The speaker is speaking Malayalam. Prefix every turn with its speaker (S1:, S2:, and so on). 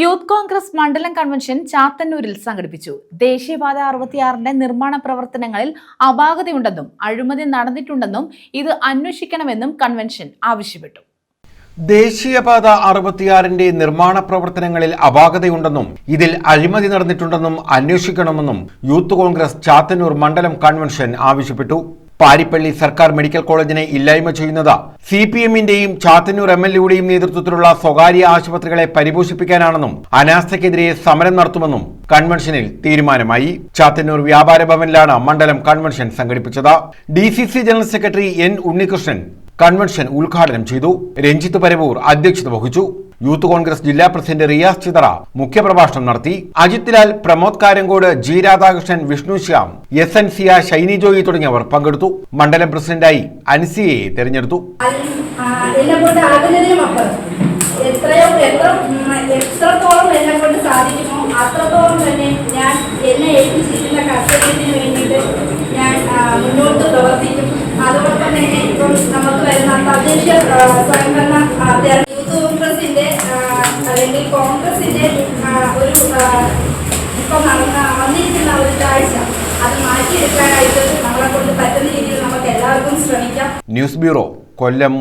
S1: യൂത്ത് കോൺഗ്രസ് മണ്ഡലം കൺവെൻഷൻ ചാത്തന്നൂരിൽ സംഘടിപ്പിച്ചു. ദേശീയപാത അറുപത്തിയാറിന്റെ നിർമ്മാണ പ്രവർത്തനങ്ങളിൽ അപാകതയുണ്ടെന്നും അഴിമതി നടന്നിട്ടുണ്ടെന്നും ഇത് അന്വേഷിക്കണമെന്നും കൺവെൻഷൻ ആവശ്യപ്പെട്ടു.
S2: ദേശീയപാത അറുപത്തിയാറിന്റെ നിർമ്മാണ പ്രവർത്തനങ്ങളിൽ അപാകതയുണ്ടെന്നും ഇതിൽ അഴിമതി നടന്നിട്ടുണ്ടെന്നും അന്വേഷിക്കണമെന്നും യൂത്ത് കോൺഗ്രസ് ചാത്തന്നൂർ മണ്ഡലം കൺവെൻഷൻ ആവശ്യപ്പെട്ടു. പാരിപ്പള്ളി സർക്കാർ മെഡിക്കൽ കോളേജിനെ ഇല്ലായ്മ ചെയ്യുന്നത്. സി പി എമ്മിന്റെയും ചാത്തന്നൂർ എം എൽ എയുടെയും നേതൃത്വത്തിലുള്ള സ്വകാര്യ ആശുപത്രികളെ പരിപോഷിപ്പിക്കാനാണെന്നും അനാസ്ഥയ്ക്കെതിരെ സമരം നടത്തുമെന്നും കൺവെൻഷനിൽ തീരുമാനമായി. ചാത്തന്നൂർ വ്യാപാര ഭവനിലാണ് മണ്ഡലം കൺവെൻഷൻ സംഘടിപ്പിച്ചത്. D general secretary N Unnikrishnan convention ഉദ്ഘാടനം ചെയ്തു. രഞ്ജിത്ത് പരവൂർ അധ്യക്ഷത വഹിച്ചു. യൂത്ത് കോൺഗ്രസ് ജില്ലാ പ്രസിഡന്റ് റിയാസ് ചിതറ മുഖ്യപ്രഭാഷണം നടത്തി. Ajith Lal Pramod Karankode G Radhakrishnan Vishnu Shyam S N Siya Shiny Joy തുടങ്ങിയവർ പങ്കെടുത്തു. മണ്ഡലം പ്രസിഡന്റായി അൻസിയെ തെരഞ്ഞെടുത്തു.
S3: എത്രയോ എത്ര എത്രത്തോളം എന്നെ കൊണ്ട് സാധിക്കുമോ? അത്രത്തോളം തന്നെ ഞാൻ എന്നെ ഏൽപ്പിച്ചിരിക്കുന്ന കർത്തവ്യത്തിന് കോൺഗ്രസിന്റെ ഒരു ഇപ്പം നടന്ന വന്നിരിക്കുന്ന ഒരു കാഴ്ച അത് മാറ്റിയെടുക്കാനായിട്ട് നമ്മളെ കൊണ്ട് പറ്റുന്ന രീതിയിൽ നമുക്ക് എല്ലാവർക്കും ശ്രമിക്കാം.
S2: ന്യൂസ് ബ്യൂറോ കൊല്ലം